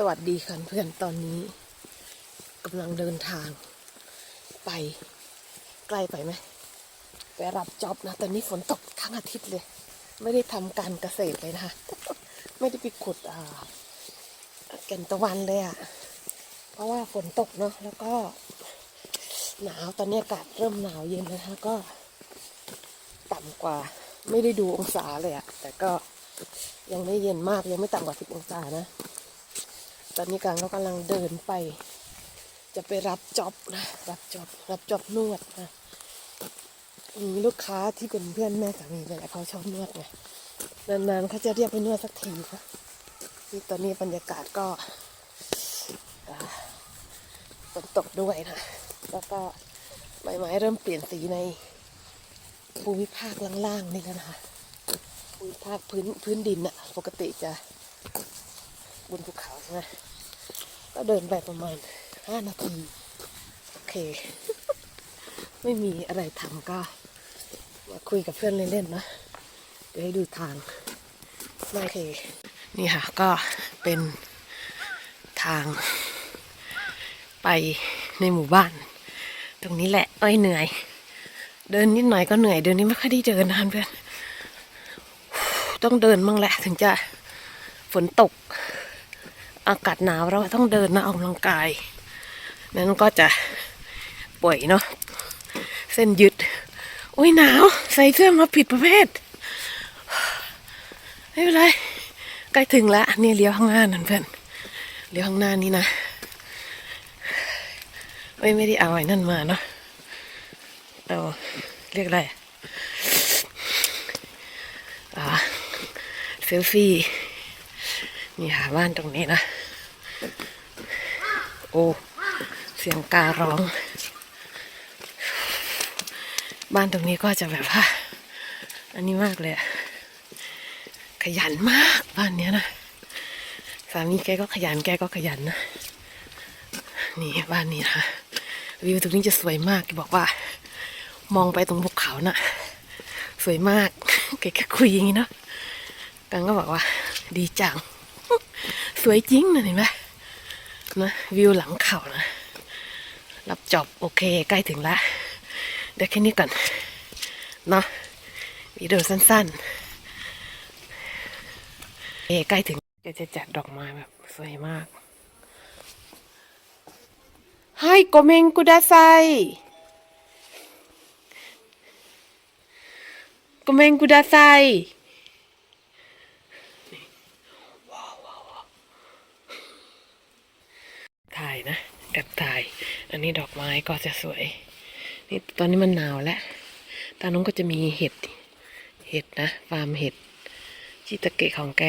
สวัสดีค่ะเพื่อนตอนนี้กำลังเดินทาง ไปใกล้ไปไหมไปรับจ็อบนะตอนนี้ฝนตกทั้งอาทิตย์เลย ไม่ได้ทำการเกษตรเลยนะคะไม่ได้ไปขุดอ่าแก่นตะวันเลยอะ่ะ เพราะว่าฝนตกเนาะแล้วก็หนาวตอนนี้อากาศเริ่มหนาวเย็นแล้วนะคะก็ ต่ำกว่า ไม่ได้ดูองศาเลยอะ แต่ก็ยังไม่เย็นมากยังไม่ต่ำกว่าสิบองศานะ ตอนนี้กลางก็กำลังเดินไป จะไปรับจ็อบนะ รับจ็อบรับจ็อบนวดนะมีลูกค้าที่เป็นเพื่อนแม่สามีเลยแหละเขาชอบนวดไงนานๆเขาจะเรียกไปนวดสักทีนะนี่ตอนนี้บรรยากาศก็ฝนตกด้วยนะ แล้วก็ใบไม้เริ่มเปลี่ยนสีในภูมิภาคล่างๆนี่แล้วนะคะภูมิภาคพื้นพื้นดินอะปกติจะ บนภูเขาใช่ไหมก็เดินไปประมาณห้านาทีโอเค ไม่มีอะไรทำก็มาคุยกับเพื่อนเล่นๆนะเดี๋ยวให้ดูทางโอเค นี่ค่ะ ก็เป็นทาง ไปในหมู่บ้าน ตรงนี้แหละอ้ยเหนื่อย เดินนิดหน่อยก็เหนื่อย เดินนี้ไม่ค่อยได้เดินนะเพื่อน ต้องเดินบ้างแหละ ถึงจะฝนตก อากาศหนาวเราต้องเดินนะออกกำลังกาย นั้นก็จะป่วยเนาะเส้นยึดโอ้ยหนาว ใส่เสื้อมาผิดประเภท ไม่เป็นไร ใกล้ถึงแล้วนี่เลี้ยวข้างหน้านั่นเพื่อนเลี้ยวข้างหน้านี่นะไม่ไม่ได้เอาไอ้นั่นมาเนาะเอาเรียกอะไรอ่าเซลฟี่นี่ค่ะบ้านตรงนี้นะ อ้เสียงการ้อง บ้านตรงนี้ก็จะแบบว่า อันนี้มากเลยอะขยันมากบ้านเนี้ยนะสามีแกก็ขยันแกก็ขยันนะนี่บ้านนี้นะคะวิวตรงนี้จะสวยมากแกบอกว่า มองไปตรงภูเขาน่ะ สวยมากแกก็คุยอย่างนี้เนาะกังก็บอกว่า ดีจัง สวยจริงนะเห็นไหม นะวิวหลังเขานะ รับจอบโอเคใกล้ถึงละเดี๋ยวแค่นี้ก่อนเนาะวิดีโอสั้นๆเอใกล้ถึงจะจะจัดดอกไม้แบบสวยมากให้โกเมงกุดาไซโกเมงกุดาไซ ถ่าย นะแอบถ่าย อันนี้ดอกไม้ก็จะสวย นี่ตอนนี้มันหนาวแล้วตาน้องก็จะมีเห็ด เห็ดนะฟาร์มเห็ดชิตะเกะของแก